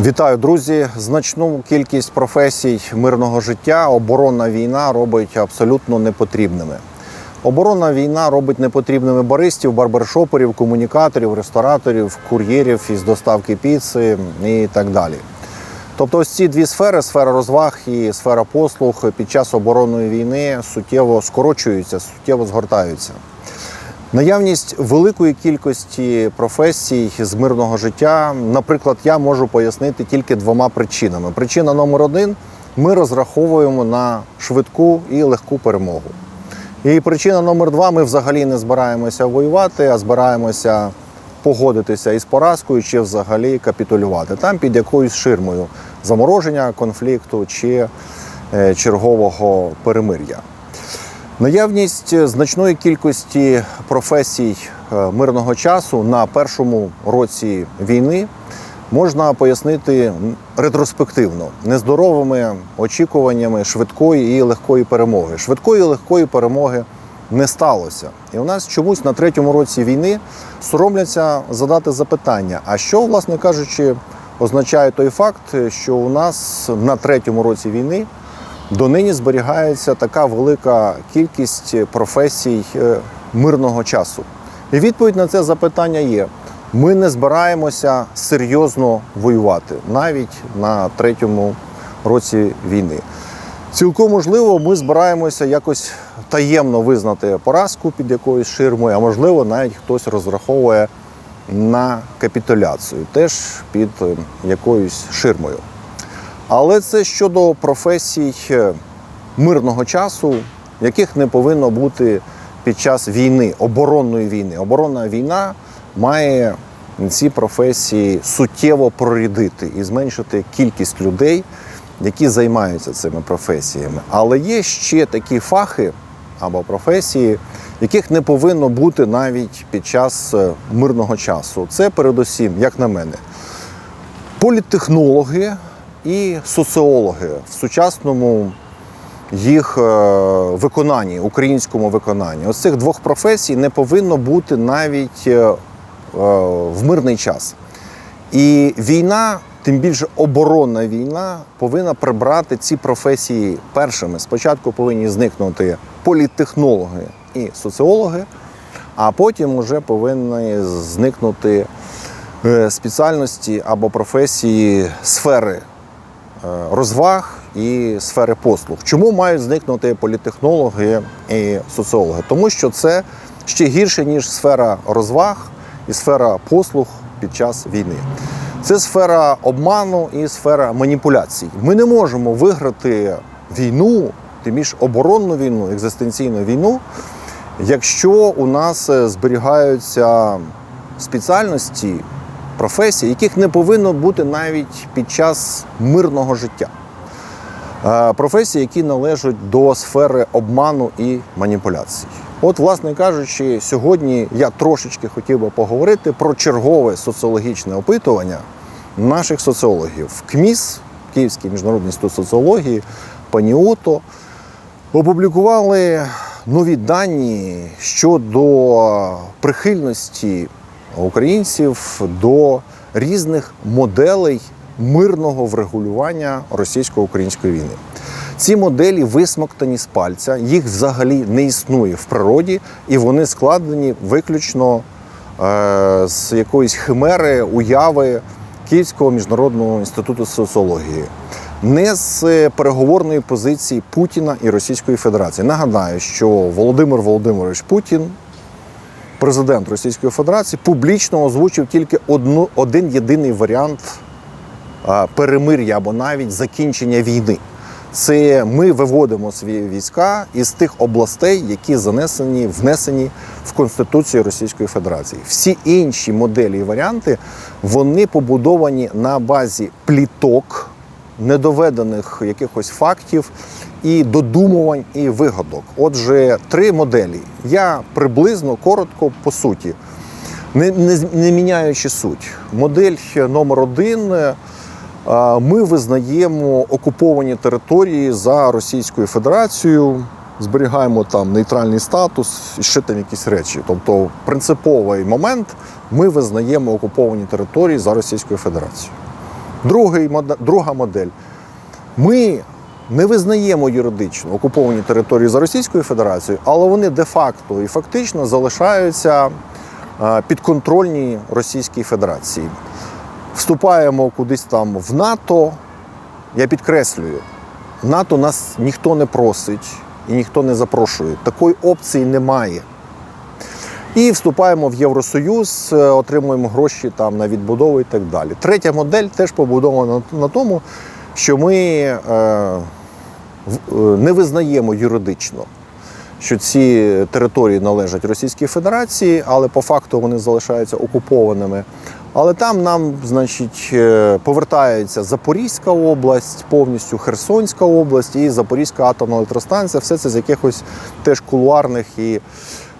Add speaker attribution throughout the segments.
Speaker 1: Вітаю, друзі! Значну кількість професій мирного життя оборонна війна робить абсолютно непотрібними. Оборонна війна робить непотрібними баристів, барбершоперів, комунікаторів, рестораторів, кур'єрів із доставки піци і так далі. Тобто, ось ці дві сфери сфера розваг і сфера послуг під час оборонної війни суттєво скорочуються, суттєво згортаються. Наявність великої кількості професій з мирного життя, наприклад, я можу пояснити тільки двома причинами. Причина номер один ми розраховуємо на швидку і легку перемогу. І причина номер два ми взагалі не збираємося воювати, а збираємося погодитися із поразкою чи взагалі капітулювати там під якоюсь ширмою замороження конфлікту чи е, чергового перемир'я. Наявність значної кількості професій е, мирного часу на першому році війни можна пояснити ретроспективно нездоровими очікуваннями швидкої і легкої перемоги. Швидкої і легкої перемоги не сталося. І у нас чомусь на третьому році війни соромляться задати запитання: а що, власне кажучи, означає той факт, що у нас на третьому році війни донині зберігається така велика кількість професій е, мирного часу. І відповідь на це запитання є: ми не збираємося серйозно воювати навіть на третьому році війни. Цілком можливо, ми збираємося якось таємно визнати поразку під якоюсь ширмою, а можливо, навіть хтось розраховує на капітуляцію, теж під е, якоюсь ширмою. Але це щодо професій е, мирного часу, яких не повинно бути під час війни, оборонної війни. Оборонна війна має ці професії суттєво прорідити і зменшити кількість людей, які займаються цими професіями. Але є ще такі фахи або професії, яких не повинно бути навіть під час е, мирного часу. Це передусім, як на мене, політтехнологи і соціологи в сучасному їх е, виконанні, українському виконанні. Ось цих двох професій не повинно бути навіть е, е, в мирний час. І війна, тим більше оборонна війна, повинна прибрати ці професії першими. Спочатку повинні зникнути політтехнологи і соціологи, а потім вже повинні зникнути спеціальності або професії сфери розваг і сфери послуг. Чому мають зникнути політтехнологи і соціологи? Тому що це ще гірше, ніж сфера розваг і сфера послуг під час війни. Це сфера обману і сфера маніпуляцій. Ми не можемо виграти війну, тим більше оборонну війну, екзистенційну війну, якщо у нас е, зберігаються спеціальності, професії, яких не повинно бути навіть під час мирного життя. Е, Професії, які належать до сфери обману і маніпуляцій. От, власне кажучи, сьогодні я трошечки хотів би поговорити про чергове соціологічне опитування наших соціологів. КМІС, Київський міжнародний інститут соціології, Паніото, опублікували нові дані щодо прихильності українців до різних моделей мирного врегулювання російсько-української війни. Ці моделі висмоктані з пальця, їх взагалі не існує в природі, і вони складені виключно е, з якоїсь химери, уяви Київського міжнародного інституту соціології, не з переговорної позиції Путіна і Російської Федерації. Нагадаю, що Володимир Володимирович Путін президент Російської Федерації публічно озвучив тільки одну, один єдиний варіант перемир'я або навіть закінчення війни. Це ми виводимо свої війська із тих областей, які занесені, внесені в Конституцію Російської Федерації. Всі інші моделі і варіанти вони побудовані на базі пліток, недоведених якихось фактів і додумувань і вигадок. Отже, три моделі. Я приблизно коротко по суті, не, не, не міняючи суть. Модель номер один. е, Ми визнаємо окуповані території за Російською Федерацією, зберігаємо там нейтральний статус і ще там якісь речі. Тобто, принциповий момент ми визнаємо окуповані території за Російською Федерацією. Другий, друга модель. Ми не визнаємо юридично окуповані території за Російською Федерацією, але вони де-факто і фактично залишаються е, підконтрольні Російській Федерації. Вступаємо кудись там в НАТО. Я підкреслюю, НАТО нас ніхто не просить і ніхто не запрошує. Такої опції немає. І вступаємо в Євросоюз, е, отримуємо гроші там на відбудову і так далі. Третя модель теж побудована на- на тому, що ми е, е, не визнаємо юридично, що ці території належать Російській Федерації, але по факту вони залишаються окупованими. Але там нам, значить, е, повертається Запорізька область, повністю Херсонська область і Запорізька атомна електростанція. Все це з якихось теж кулуарних і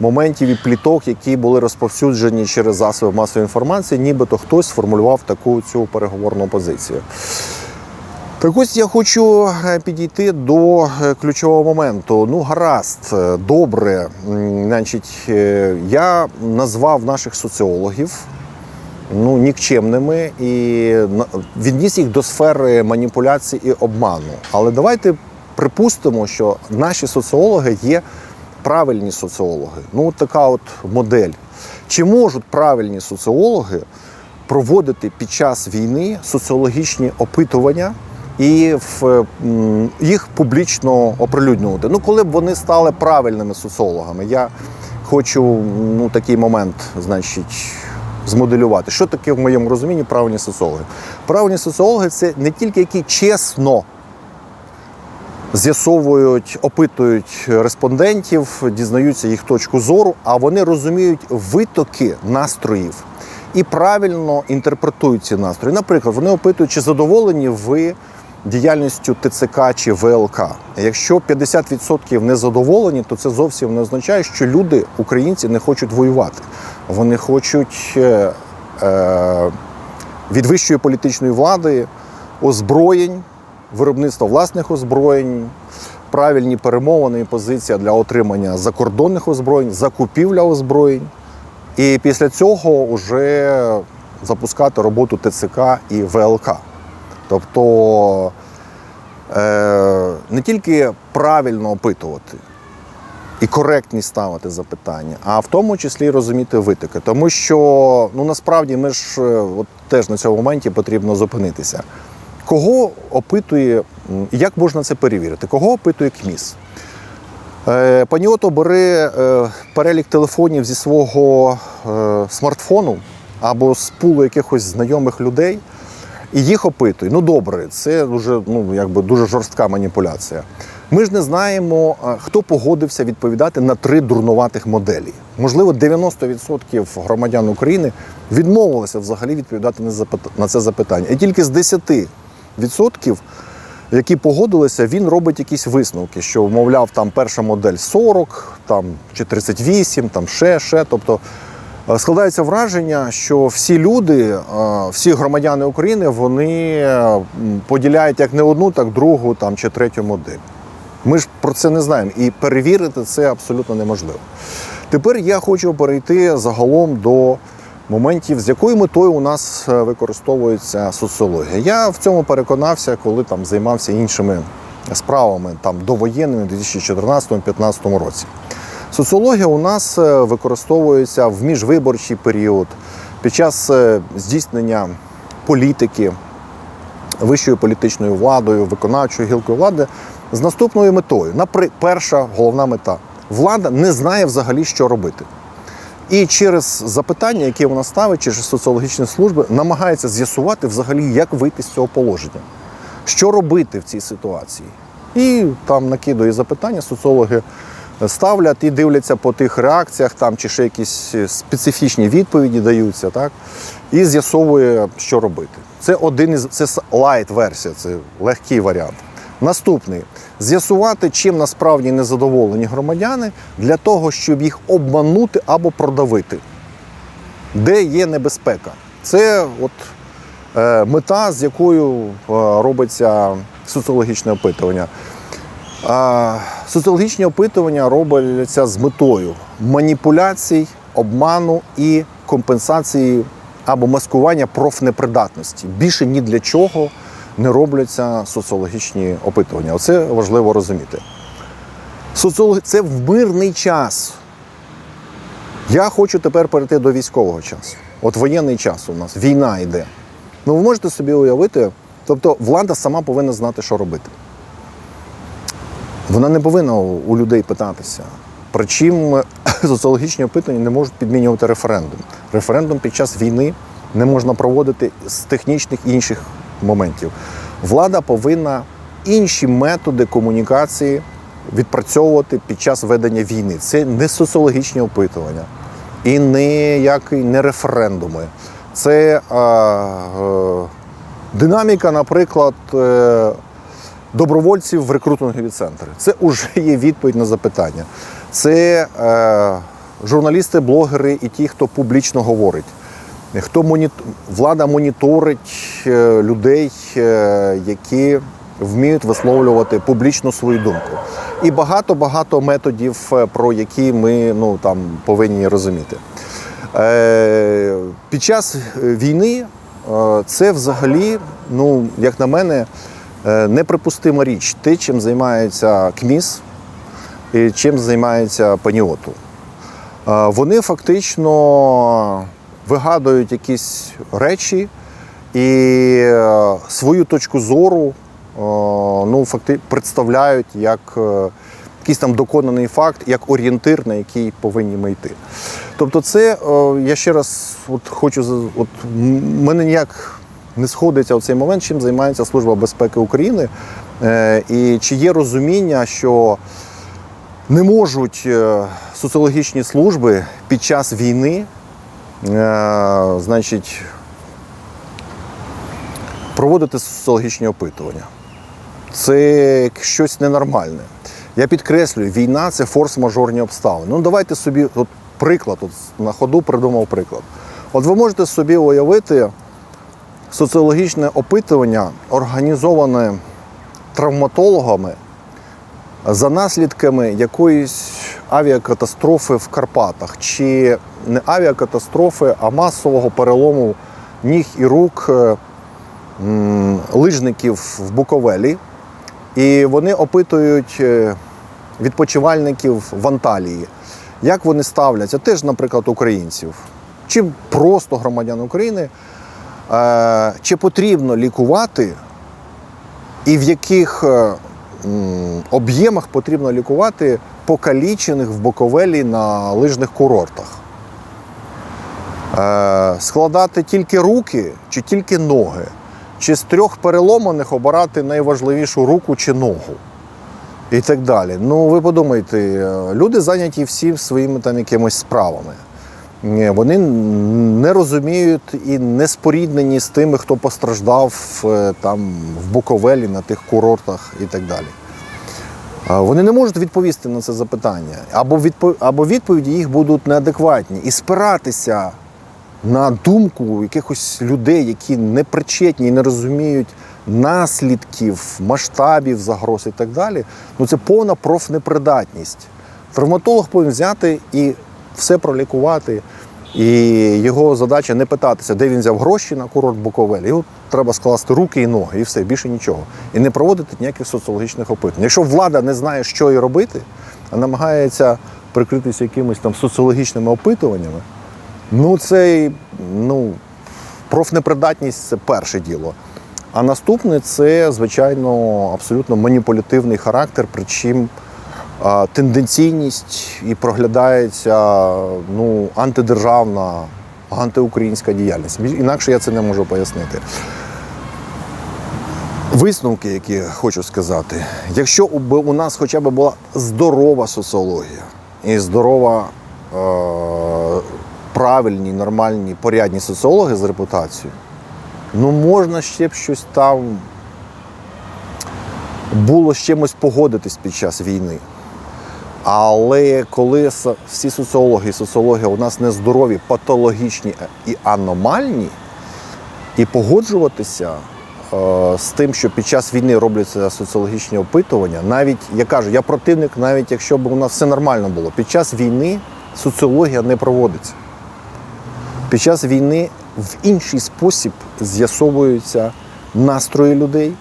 Speaker 1: моментів і пліток, які були розповсюджені через засоби масової інформації, нібито хтось сформулював таку цю переговорну позицію. Так ось я хочу е, підійти до е, ключового моменту. Ну, гаразд, е, добре. Значить, я назвав наших соціологів ну, нікчемними і відніс їх до сфери маніпуляцій і обману. Але давайте припустимо, що наші соціологи є правильні соціологи. Ну, така от модель. Чи можуть правильні соціологи проводити під час війни соціологічні опитування і в, їх публічно оприлюднювати? Ну, коли б вони стали правильними соціологами, я хочу ну, такий момент, значить. Змоделювати, що таке в моєму розумінні правильні соціологи. Правильні соціологи це не тільки які чесно з'ясовують, опитують респондентів, дізнаються їх точку зору, а вони розуміють витоки настроїв і правильно інтерпретують ці настрої. Наприклад, вони опитують, чи задоволені ви діяльністю ТЦК чи ВЛК. Якщо 50% не задоволені, то це зовсім не означає, що люди, українці, не хочуть воювати. Вони хочуть е, е, від вищої політичної влади озброєнь, виробництва власних озброєнь, правильні перемовини і позиція для отримання закордонних озброєнь, закупівля озброєнь. І після цього вже запускати роботу ТЦК і ВЛК. Тобто е, не тільки правильно опитувати і коректність ставити запитання, а в тому числі розуміти витоки. Тому що ну насправді ми ж е, от теж на цьому моменті потрібно зупинитися. Кого опитує, як можна це перевірити? Кого опитує КМІС? Е, Пані Ото бере перелік телефонів зі свого е, смартфону або з пулу якихось знайомих людей і їх опитує. Ну добре, це дуже, ну, якби дуже жорстка маніпуляція. Ми ж не знаємо, хто погодився відповідати на три дурнуватих моделі. Можливо, 90% громадян України відмовилися взагалі відповідати на це запитання. І тільки з 10% які погодилися, він робить якісь висновки, що, мовляв, там перша модель 40, там чи 38, там ще, ще. Тобто складається враження, що всі люди, е, всі громадяни України, вони е, поділяють як не одну, так другу там, чи третю модель. Ми ж про це не знаємо. І перевірити це абсолютно неможливо. Тепер я хочу перейти загалом до моментів, з якою метою у нас е, використовується соціологія. Я в цьому переконався, коли там займався іншими справами, там довоєнними у 2014-2015 році. Соціологія у нас е, використовується в міжвиборчий період під час е, здійснення політики вищою політичною владою, виконавчою гілкою влади з наступною метою. Напри... Перша головна мета влада не знає взагалі, що робити. І через запитання, які вона ставить, через соціологічні служби, намагається з'ясувати взагалі, як вийти з цього положення, що робити в цій ситуації. І там накидує запитання, соціологи ставлять і дивляться по тих реакціях, там чи ще якісь специфічні відповіді даються, так? І з'ясовує, що робити. Це один із це лайт-версія, це легкий варіант. Наступний з'ясувати, чим насправді незадоволені громадяни для того, щоб їх обманути або продавити. Де є небезпека? Це от е, мета, з якою е, робиться соціологічне опитування. Соціологічні опитування робляться з метою маніпуляцій, обману і компенсації або маскування профнепридатності. Більше ні для чого не робляться соціологічні опитування. Оце важливо розуміти. Соціологи це в мирний час. Я хочу тепер перейти до військового часу. От воєнний час у нас, війна йде. Ну, ви можете собі уявити, тобто влада сама повинна знати, що робити. Вона не повинна у людей питатися. Причим соціологічні опитування не можуть підмінювати референдум. Референдум під час війни не можна проводити з технічних інших моментів. Влада повинна інші методи комунікації відпрацьовувати під час ведення війни. Це не соціологічні опитування і не, як, не референдуми. Це е, е, динаміка, наприклад, е, добровольців в рекрутингові центри. Це вже є відповідь на запитання. Це е, журналісти, блогери і ті, хто публічно говорить. Хто моніт... Влада моніторить е, людей, е, які вміють висловлювати публічно свою думку. І багато-багато методів, е, про які ми ну, там, повинні розуміти. Е, Під час війни це взагалі, ну, як на мене, неприпустима річ. Те, чим займається КМІС і чим займається Паніоту. Е, Вони фактично вигадують якісь речі і е, свою точку зору е, ну, факти, представляють як е, якийсь там доконаний факт, як орієнтир, на який повинні ми йти. Тобто, це е, я ще раз от хочу от мене ніяк не сходиться в цей момент, чим займається Служба безпеки України, е, і чи є розуміння, що не можуть е, соціологічні служби під час війни, е, значить, проводити соціологічні опитування. Це щось ненормальне. Я підкреслюю, війна це форс-мажорні обставини. Ну давайте собі, от приклад, от на ходу придумав приклад. От ви можете собі уявити соціологічне опитування, організоване травматологами за наслідками якоїсь авіакатастрофи в Карпатах, чи не авіакатастрофи, а масового перелому ніг і рук е, лижників в Буковелі. І вони опитують е, відпочивальників в Анталії, як вони ставляться, теж, наприклад, українців, чи просто громадян України, чи потрібно лікувати і в яких е, об'ємах потрібно лікувати покалічених в Буковелі на лижних курортах. Е, складати тільки руки чи тільки ноги, чи з трьох переломаних обирати найважливішу руку чи ногу. І так далі. Ну, ви подумайте, е, люди зайняті всі своїми там якимись справами. Вони не розуміють і не споріднені з тими, хто постраждав е, там в Буковелі, на тих курортах і так далі. Вони не можуть відповісти на це запитання, або, відпо... або відповіді їх будуть неадекватні. І спиратися на думку якихось людей, які не причетні і не розуміють наслідків, масштабів загроз і так далі, ну це повна профнепридатність. Травматолог повинен взяти і все пролікувати. І його задача не питатися, де він взяв гроші на курорт Буковель. Його треба скласти руки і ноги, і все, більше нічого. І не проводити ніяких соціологічних опитувань. Якщо влада не знає, що і робити, а намагається прикритися якимись там соціологічними опитуваннями, ну це ну, профнепридатність це перше діло. А наступне це, звичайно, абсолютно маніпулятивний характер, причим а, тенденційність і проглядається ну, антидержавна, антиукраїнська діяльність. Інакше я це не можу пояснити. Висновки, які хочу сказати, якщо б у нас хоча б була здорова соціологія і здорова, е- правильні, нормальні, порядні соціологи з репутацією, ну можна ще б щось там було з чимось погодитись під час війни. Але коли всі соціологи і соціологія у нас нездорові, патологічні і аномальні, і погоджуватися е, з тим, що під час війни робляться соціологічні опитування, навіть я кажу, я противник, навіть якщо б у нас все нормально було, під час війни соціологія не проводиться. Під час війни в інший спосіб з'ясовуються настрої людей,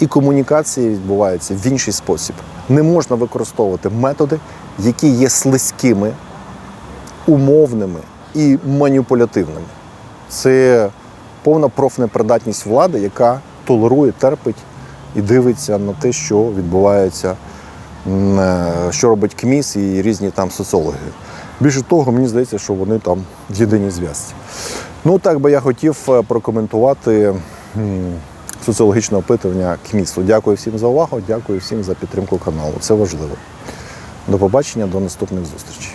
Speaker 1: і комунікація відбувається в інший спосіб. Не можна використовувати методи, які є слизькими, умовними і маніпулятивними. Це повна профнепридатність влади, яка толерує, терпить і дивиться на те, що відбувається, е, що робить КМІС і різні там соціологи. Більше того, мені здається, що вони там в єдиній зв'язці. Ну, так би я хотів е, прокоментувати соціологічне опитування КМІСу. Дякую всім за увагу, дякую всім за підтримку каналу. Це важливо. До побачення, до наступних зустрічей.